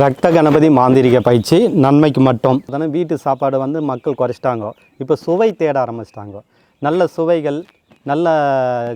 ரத்த கணபதி மாந்திரிக பயிற்சி நன்மைக்கு மட்டும். அதனால் வீட்டு சாப்பாடு வந்து மக்கள் குறைச்சிட்டாங்க. இப்போ சுவை தேட ஆரம்பிச்சிட்டாங்க. நல்ல சுவைகள் நல்ல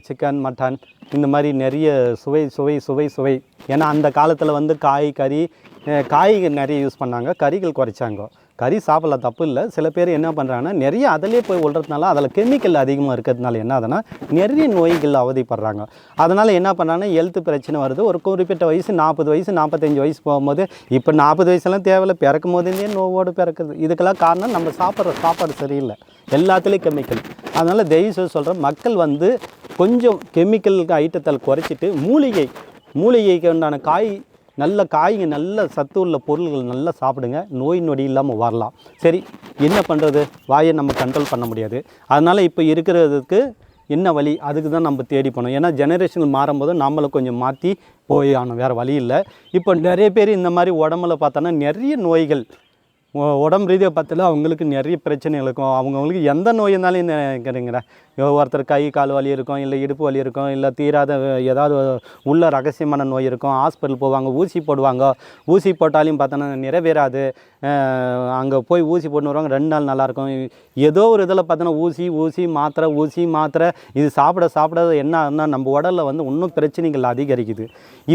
சிக்கன் மட்டன் இந்த மாதிரி நிறைய சுவை சுவை சுவை சுவை. ஏன்னா அந்த காலத்தில் வந்து காய் கறி காய்கள் காய் நிறைய யூஸ் பண்ணாங்க. கறிகள் குறைச்சாங்க. கறி சாப்பிடலாம் தப்பு இல்லை. சில பேர் என்ன பண்ணுறாங்கன்னா நிறைய அதிலே போய் விழுறதுனால அதில் கெமிக்கல் அதிகமாக இருக்கிறதுனால என்ன ஆகுதுன்னா நிறைய நோய்கள் அவதிப்படுறாங்க. அதனால் என்ன பண்ணுறாங்கன்னா ஹெல்த் பிரச்சனை வருது. ஒரு குறிப்பிட்ட வயசு நாற்பது வயசு நாற்பத்தஞ்சு வயசு போகும்போது இப்போ நாற்பது வயசுலாம் தேவையில்ல. பிறக்கும் போதே நோவோடு பிறக்குது. இதுக்கெல்லாம் காரணம் நம்ம சாப்பிட்ற சாப்பாடு சரியில்லை. எல்லாத்துலேயும் கெமிக்கல் அதனால் தயவு சொல்கிறேன் மக்கள் வந்து கொஞ்சம் கெமிக்கல் ஐட்டத்தில் குறைச்சிட்டு மூலிகை மூலிகைக்கு உண்டான காய் நல்ல காய்ங்க நல்ல சத்து உள்ள பொருள்கள் நல்லா சாப்பிடுங்க. நோய் நொடி இல்லாமல் வரலாம். சரி என்ன பண்ணுறது வாயை நம்ம கண்ட்ரோல் பண்ண முடியாது. அதனால் இப்போ இருக்கிறதுக்கு என்ன வழி? அதுக்கு தான் நம்ம தேடி போனோம் ஏன்னா ஜெனரேஷன் மாறும்போது நம்மளை கொஞ்சம் மாற்றி போய் ஆகணும் வேறு வழி இல்லை. இப்போ நிறைய பேர் இந்த மாதிரி உடம்புல பார்த்தோன்னா நிறைய நோய்கள் உடம்பு ரீதியாக பார்த்தாலும் அவங்களுக்கு நிறைய பிரச்சனைகள் இருக்கும். அவங்கவுங்களுக்கு எந்த நோய் இருந்தாலும் கேட்குறீங்களா ஒருத்தர் கை கால் வலி இருக்கும் இல்லை இடுப்பு வலி இருக்கும் இல்லை தீராத ஏதாவது உள்ள ரகசியமான நோய் இருக்கும். ஹாஸ்பிட்டல் போவாங்க ஊசி போடுவாங்க. ஊசி போட்டாலையும் பார்த்தோன்னா நிறைவேறாது. அங்கே போய் ஊசி போட்டு வருவாங்க ரெண்டு நாள் நல்லாயிருக்கும் ஏதோ ஒரு இதில் பார்த்தோன்னா ஊசி ஊசி மாத்திரை ஊசி மாத்திரை. இது சாப்பிட சாப்பிட என்ன நம்ம உடலில் வந்து இன்னும் பிரச்சனைகள் அதிகரிக்குது.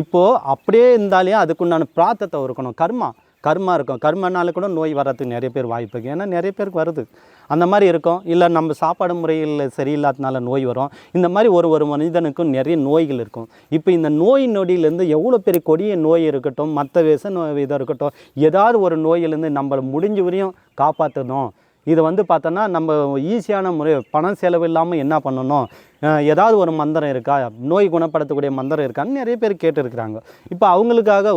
இப்போது அப்படியே இருந்தாலே அதுக்குண்டான பிராத்தத்தை இருக்கணும் கர்மா. கர்மா இருக்கும். கர்மனால கூட நோய் வர்றதுக்கு நிறைய பேர் வாய்ப்பு இருக்குது ஏன்னா நிறைய பேருக்கு வருது. அந்த மாதிரி இருக்கும். இல்லை நம்ம சாப்பாடு முறையில் சரியில்லாதனால நோய் வரும். இந்த மாதிரி ஒரு ஒரு மனிதனுக்கும் நிறைய நோய்கள் இருக்கும். இப்போ இந்த நோய் நொடியிலேருந்து எவ்வளோ பெரிய கொடிய நோய் இருக்கட்டும் மற்ற விஷ நோய் இதாக இருக்கட்டும் ஏதாவது ஒரு நோயிலேருந்து நம்மளை முடிஞ்ச வரையும் காப்பாற்றணும் இதை வந்து பார்த்தோன்னா நம்ம ஈஸியான முறை பணம் செலவு இல்லாமல் என்ன பண்ணணும்? ஏதாவது ஒரு மந்திரம் இருக்கா? நோய் குணப்படுத்தக்கூடிய மந்திரம் இருக்கான்னு நிறைய பேர் கேட்டுருக்குறாங்க. இப்போ அவங்களுக்காக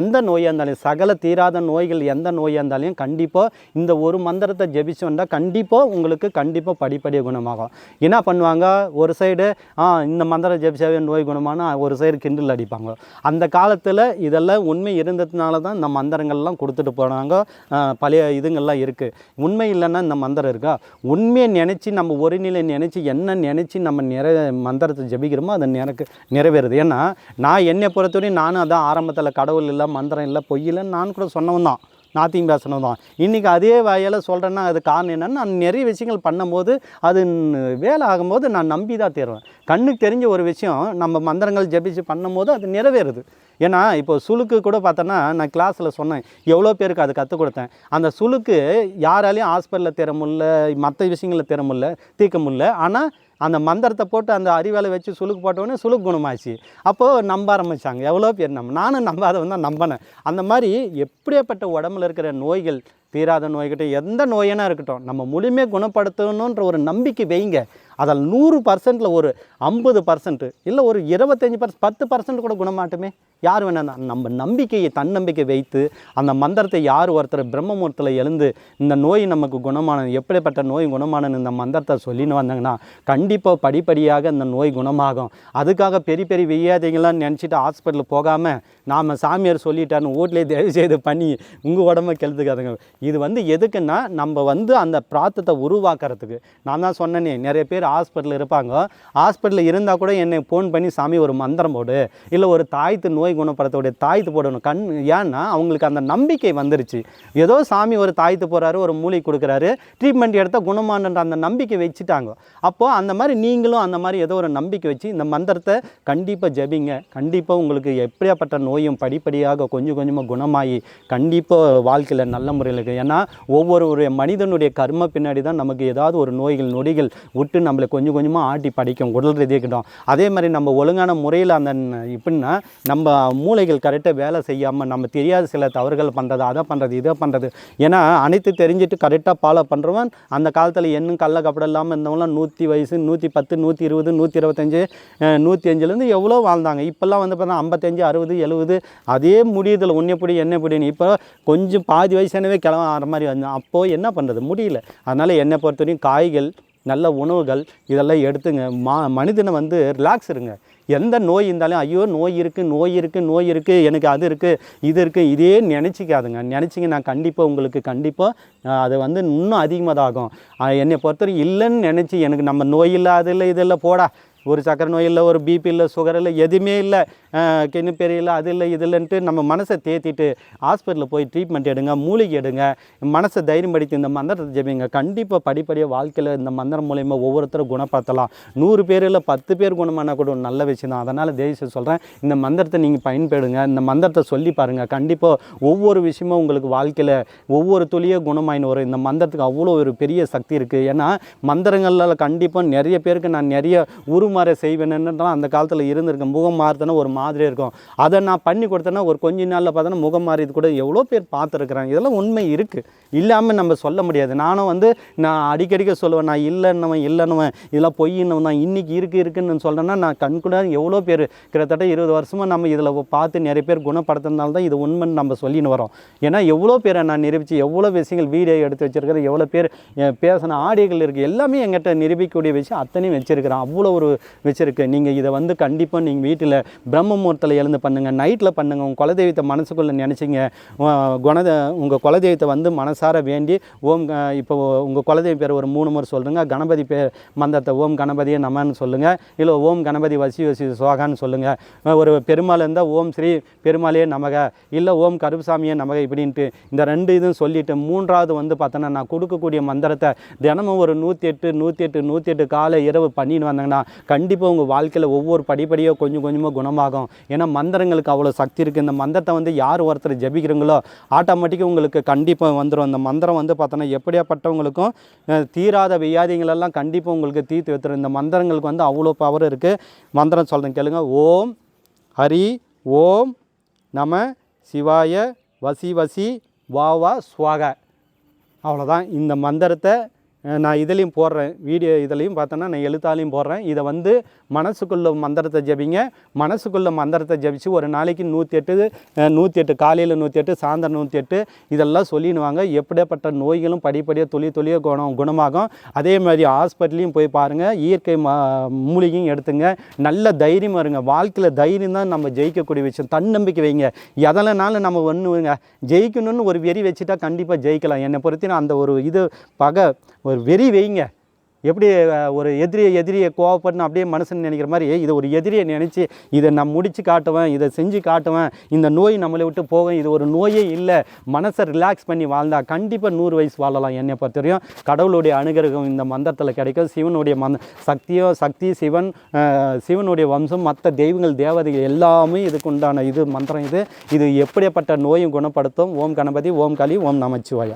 எந்த நோயாக இருந்தாலும் சகல தீராத நோய்கள் எந்த நோயாக இருந்தாலும் கண்டிப்பாக இந்த ஒரு மந்திரத்தை ஜெபிச்சு வந்தால் கண்டிப்பாக உங்களுக்கு கண்டிப்பாக படிப்படியாக குணமாகும். என்ன பண்ணுவாங்க? ஒரு சைடு ஆ இந்த மந்திரம் ஜெபிச்சாவே நோய் குணமான ஒரு சைடு கிண்டல் அடிப்பாங்க. அந்த காலத்தில் இதெல்லாம் உண்மை இருந்ததுனால தான் இந்த மந்திரங்கள்லாம் கொடுத்துட்டு போனாங்க. பழைய இதுங்கள்லாம் இருக்குது உண்மை இல்லைன்னா இந்த மந்திரம் இருக்கா? உண்மையை நினச்சி நம்ம ஒரு நிலை நினச்சி என்ன நினச்சி நம்ம நிறை மந்திரத்தை ஜபிக்கிறோமோ அது எனக்கு நிறைவேறுது. ஏன்னா நான் என்னை பொறுத்தவரையும் நானும் அதான் ஆரம்பத்தில் கடவுள் இல்லை மந்திரம் இல்லை பொய் இல்லைன்னு நான் கூட சொன்னவன் தான். நாத்திங் பேசணும் தான். இன்றைக்கி அதே வாயால் சொல்கிறேன்னா அது காரணம் என்னென்னு நான் நிறைய விஷயங்கள் பண்ணும்போது அது வேலை ஆகும்போது நான் நம்பி தான் தேருவேன். கண்ணுக்கு தெரிஞ்ச ஒரு விஷயம் நம்ம மந்திரங்கள் ஜபிச்சு பண்ணும்போது அது நிறைவேறுது. ஏன்னா இப்போ சுழுக்கு கூட பார்த்தோன்னா நான் கிளாஸில் சொன்னேன் எவ்வளோ பேருக்கு அது கற்றுக் கொடுத்தேன். அந்த சுளுக்கு யாராலையும் ஹாஸ்பிட்டலில் தேர முடியல மற்ற விஷயங்களில் தேர முடியல தீர்க்க முடியல. ஆனால் அந்த மந்திரத்தை போட்டு அந்த அறிவேலை வச்சு சுழுக்கு போட்டோடனே சுழுக் குணமாச்சு. அப்போது நம்ப ஆரம்பித்தாங்க எவ்வளோ பேர் நம்ம? நானும் நம்பாதவன் தான் நம்பினேன். அந்த மாதிரி எப்படியாப்பட்ட உடம்புல இருக்கிற நோய்கள் தீராத நோய்கிட்ட எந்த நோயனா இருக்கட்டும் நம்ம முழுமையாக குணப்படுத்தணுன்ற ஒரு நம்பிக்கை வைங்க. அதில் நூறு பர்சன்ட்டில் ஒரு ஐம்பது பர்சன்ட் இல்லை ஒரு இருபத்தஞ்சி பர்சன்ட் பத்து பர்சன்ட் கூட குணமாட்டுமே? யார் வேணால் நம்ம நம்பிக்கையை தன்னம்பிக்கை வைத்து அந்த மந்திரத்தை யார் ஒருத்தர் பிரம்மமூர்த்தில் எழுந்து இந்த நோய் நமக்கு குணமான எப்படிப்பட்ட நோய் குணமான இந்த மந்திரத்தை சொல்லின்னு வந்தாங்கன்னா கண்டிப்பாக படிப்படியாக இந்த நோய் குணமாகும். அதுக்காக பெரிய பெரிய வியாதிகள்லாம் நினச்சிட்டு ஹாஸ்பிட்டல் போகாமல் நாம் சாமியார் சொல்லிட்டான்னு வீட்லேயே தயவு செய்து பண்ணி உங்கள் உடம்ப கெழுத்துக்காதுங்க இது வந்து எதுக்குன்னா நம்ம வந்து அந்த பிராத்தத்தை உருவாக்குறதுக்கு. நான் தான் சொன்னேனே நிறைய பேர் ஹாஸ்பிட்டலில் இருப்பாங்க. ஹாஸ்பிட்டலில் இருந்தால் கூட என்னை ஃபோன் பண்ணி சாமி ஒரு மந்திரம் போடு. இல்லை ஒரு தாய்த்து நோய் குணப்படுத்தக்கூடிய தாய்த்து போடணும். கண் ஏன்னா அவங்களுக்கு அந்த நம்பிக்கை வந்துருச்சு. ஏதோ சாமி ஒரு தாய்த்து போகிறாரு ஒரு மூலிகை கொடுக்குறாரு ட்ரீட்மெண்ட் எடுத்தால் குணமானன்ற அந்த நம்பிக்கை வச்சுட்டாங்க. அப்போது அந்த மாதிரி நீங்களும் அந்த மாதிரி ஏதோ ஒரு நம்பிக்கை வச்சு இந்த மந்திரத்தை கண்டிப்பாக ஜெபிங்க. கண்டிப்பாக உங்களுக்கு எப்படியாப்பட்ட நோயும் படிப்படியாக கொஞ்சம் கொஞ்சமாக குணமாகி கண்டிப்பாக வாழ்க்கையில் நல்ல முறையில் இருக்குது ஏன்னா ஒவ்வொரு ஒரு மனிதனுடைய கர்ம பின்னாடி தான் நமக்கு ஏதாவது ஒரு நோய்கள் நொடிகள் விட்டு நம்ம நம்மளை கொஞ்சம் கொஞ்சமாக ஆட்டி படிக்கும் உடல் ரீதியாகட்டும் அதே மாதிரி நம்ம ஒழுங்கான முறையில் அந்த எப்படின்னா நம்ம மூளைகள் கரெக்டாக வேலை செய்யாமல் நம்ம தெரியாத சில தவறுகள் பண்ணுறது அதை பண்ணுறது இதை பண்ணுறது ஏன்னா அனைத்து தெரிஞ்சுட்டு கரெக்டாக ஃபாலோ பண்ணுறவன் அந்த காலத்தில் என்னும் கள்ள கப்படம் இல்லாமல் இருந்தவங்களாம் நூற்றி வயசு நூற்றி பத்து நூற்றி இருபது நூற்றி இருபத்தஞ்சு நூற்றி அஞ்சுலேருந்து எவ்வளோ வாழ்ந்தாங்க. இப்போல்லாம் வந்து பார்த்தா ஐம்பத்தஞ்சு அறுபது எழுபது அதே முடியுதில்ல உன்னைப்படி என்னப்படின்னு இப்போ கொஞ்சம் பாதி வயசானவே கிளம்ப ஆகிற மாதிரி வந்து அப்போது என்ன பண்ணுறது முடியல. அதனால் என்னை பொறுத்தவரையும் காய்கள் நல்ல உணவுகள் இதெல்லாம் எடுத்துங்க. மா மனிதனை வந்து ரிலாக்ஸ் இருங்க. எந்த நோய் இருந்தாலும் ஐயோ நோய் இருக்குது நோய் இருக்குது நோய் இருக்குது எனக்கு அது இருக்குது இது இருக்குது இதே நினச்சிக்காதுங்க. நினச்சிங்க நான் கண்டிப்பாக உங்களுக்கு கண்டிப்பாக அது வந்து இன்னும் அதிகமாக தான் ஆகும் என்னை பொறுத்தவரை இல்லைன்னு நினச்சி எனக்கு நம்ம நோய் இல்லை அது இல்லை இதெல்லாம் போடா. ஒரு சக்கரை நோய் இல்லை ஒரு பிபி இல்லை சுகர் இல்லை எதுவுமே இல்லை. கிணு பெரியல அது இல்லை இது இல்லைன்ட்டு நம்ம மனசை தேத்திட்டு ஹாஸ்பிட்டலில் போய் ட்ரீட்மெண்ட் எடுங்க மூலிகை எடுங்க. மனசை தைரியம் படித்து இந்த மந்திரத்தை ஜெபிங்க. கண்டிப்பாக படிப்படியாக வாழ்க்கையில் இந்த மந்திரம் மூலயமா ஒவ்வொருத்தரும் குணப்படுத்தலாம். நூறு பேரில் பத்து பேர் குணமான கூட ஒரு நல்ல விஷயம் தான். அதனால் தேசிய சொல்கிறேன் இந்த மந்திரத்தை நீங்கள் பயன்படுங்க. இந்த மந்திரத்தை சொல்லி பாருங்கள் கண்டிப்பாக ஒவ்வொரு விஷயமும் உங்களுக்கு வாழ்க்கையில் ஒவ்வொரு துளியே குணமாயின்னு வரும். இந்த மந்திரத்துக்கு அவ்வளோ ஒரு பெரிய சக்தி இருக்குது ஏன்னா மந்திரங்களில் கண்டிப்பாக நிறைய பேருக்கு நான் நிறைய உருமாற செய்வேன்னுலாம் அந்த காலத்தில் இருந்திருக்கேன். முகம் மாறுத்தன ஒரு மாதிரி இருக்கும். அதை நான் பண்ணி கொடுத்தேன்னா ஒரு கொஞ்ச நாளில் பார்த்தோன்னா முகம் மாறிது கூட எவ்வளோ பேர் பார்த்துருக்குறாங்க. இதெல்லாம் உண்மை இருக்குது இல்லாமல் நம்ம சொல்ல முடியாது. நானும் வந்து நான் அடிக்கடிக்க சொல்லுவேன் நான் இல்லைன்னவன் இல்லைன்னுவன் இதெல்லாம் பொய்ன்னவன் தான். இன்றைக்கி இருக்குது இருக்குன்னு சொல்கிறேன்னா நான் கண்கூடாது எவ்வளோ பேர் கிட்டத்தட்ட இருபது வருஷமாக நம்ம இதில் பார்த்து நிறைய பேர் குணப்படுத்துறதுனால தான் இது உண்மைன்னு நம்ம சொல்லின்னு வரோம். ஏன்னா எவ்வளோ பேரை நான் நிரூபித்து எவ்வளோ விஷயங்கள் வீடியோ எடுத்து வச்சிருக்கிறேன் எவ்வளோ பேர் பேசின ஆடியோகள் இருக்குது எல்லாமே எங்கிட்ட நிரூபிக்கக்கூடிய விஷயம் அத்தனையும் வச்சுருக்கிறேன். அவ்வளோ ஒரு வச்சுருக்கு நீங்கள் இதை வந்து கண்டிப்பாக நீங்கள் வீட்டில் பிரம்ம முகூர்த்தத்தில் எழுந்து பண்ணுங்கள் நைட்டில் பண்ணுங்கள் உங்கள் குலதெய்வத்தை மனசுக்குள்ளே நினச்சிங்க. குணத உங்கள் குலதெய்வத்தை வந்து மனசார வேண்டி ஓம் இப்போ உங்கள் குலதெய்வ பேர் ஒரு மூணு முறை சொல்லுங்கள் கணபதி பேர் மந்திரத்தை ஓம் கணபதியே நமன்னு சொல்லுங்கள் இல்லை ஓம் கணபதி வசி வசி சோகான்னு சொல்லுங்கள் ஒரு பெருமாள் இருந்தால் ஓம் ஸ்ரீ பெருமாளையே நமக இல்லை ஓம் கருப்புசாமியே நமக இப்படின்ட்டு இந்த ரெண்டு இதுவும் சொல்லிட்டு மூன்றாவது வந்து பார்த்தோன்னா நான் கொடுக்கக்கூடிய மந்திரத்தை தினமும் ஒரு நூற்றி எட்டு நூற்றி எட்டு நூற்றி எட்டு காலை இரவு பண்ணிட்டு வந்தாங்கன்னா கண்டிப்பாக உங்கள் வாழ்க்கையில் ஒவ்வொரு படிப்படியாக கொஞ்சம் கொஞ்சமாக குணமாகும். ஏன்னா மந்திரங்களுக்கு அவ்வளோ சக்தி இருக்குது இந்த மந்திரத்தை வந்து யார் ஒருத்தர் ஜபிக்கிறீங்களோ ஆட்டோமேட்டிக்காக உங்களுக்கு கண்டிப்பாக வந்துடும் இந்த மந்திரம் வந்து பார்த்தோன்னா எப்படியாப்பட்டவங்களுக்கும் தீராத வியாதிகளெல்லாம் கண்டிப்பாக உங்களுக்கு தீர்த்து வைத்துரும். இந்த மந்திரங்களுக்கு வந்து அவ்வளோ பவர் இருக்குது மந்திரம் சொல்கிறேன் கேளுங்க. ஓம் ஹரி ஓம் நம சிவாய வசி வசி வா வா சுவாக. அவ்வளோதான் இந்த மந்திரத்தை நான் இதுலேயும் போடுறேன். வீடியோ இதுலேயும் பார்த்தோன்னா நான் எழுத்தாலையும் போடுறேன். இதை வந்து மனசுக்குள்ள மந்திரத்தை ஜபிங்க. மனசுக்குள்ள மந்திரத்தை ஜபிச்சு ஒரு நாளைக்கு நூற்றி எட்டு நூற்றி எட்டு காலையில் நூற்றி எட்டு சாயந்தரம் நூற்றி எட்டு இதெல்லாம் சொல்லிடுவாங்க. எப்படியாப்பட்ட நோய்களும் படிப்படியாக துளி துளியாக குணம் குணமாகும். அதே மாதிரி ஹாஸ்பிட்டலையும் போய் பாருங்கள் இயற்கை மூலிகையும் எடுத்துங்க. நல்ல தைரியமாக வருங்க வாழ்க்கையில் தைரியம் தான் நம்ம ஜெயிக்கக்கூடிய விஷயம். தன்னம்பிக்கை வைங்க. எதனாலும் நம்ம ஒன்றுங்க ஜெயிக்கணும்னு ஒரு வெறி வச்சுட்டா கண்டிப்பாக ஜெயிக்கலாம். என்னை பொறுத்தின அந்த ஒரு இது பகை ஒரு வெறி வைங்க எப்படி ஒரு எதிரியை எதிரியை கோவப்படணும் அப்படியே மனுஷன் நினைக்கிற மாதிரி இதை ஒரு எதிரியை நினச்சி இதை நான் முடித்து காட்டுவேன் இதை செஞ்சு காட்டுவேன் இந்த நோய் நம்மளை விட்டு போகும் இது ஒரு நோயே இல்லை. மனசை ரிலாக்ஸ் பண்ணி வாழ்ந்தால் கண்டிப்பாக நூறு வயசு வாழலாம் என்னை பொறுத்தவரையும். கடவுளுடைய அனுகிரகம் இந்த மந்திரத்தில் கிடைக்கும். சிவனுடைய மந்த சக்தியோ சக்தி சிவன் சிவனுடைய வம்சம் மற்ற தெய்வங்கள் தேவதைகள் எல்லாமே இதுக்கு உண்டான இது மந்திரம் இது. இது எப்படிப்பட்ட நோயும் குணப்படுத்தும்? ஓம் கணபதி ஓம் காளி ஓம் நமச்சிவாயா.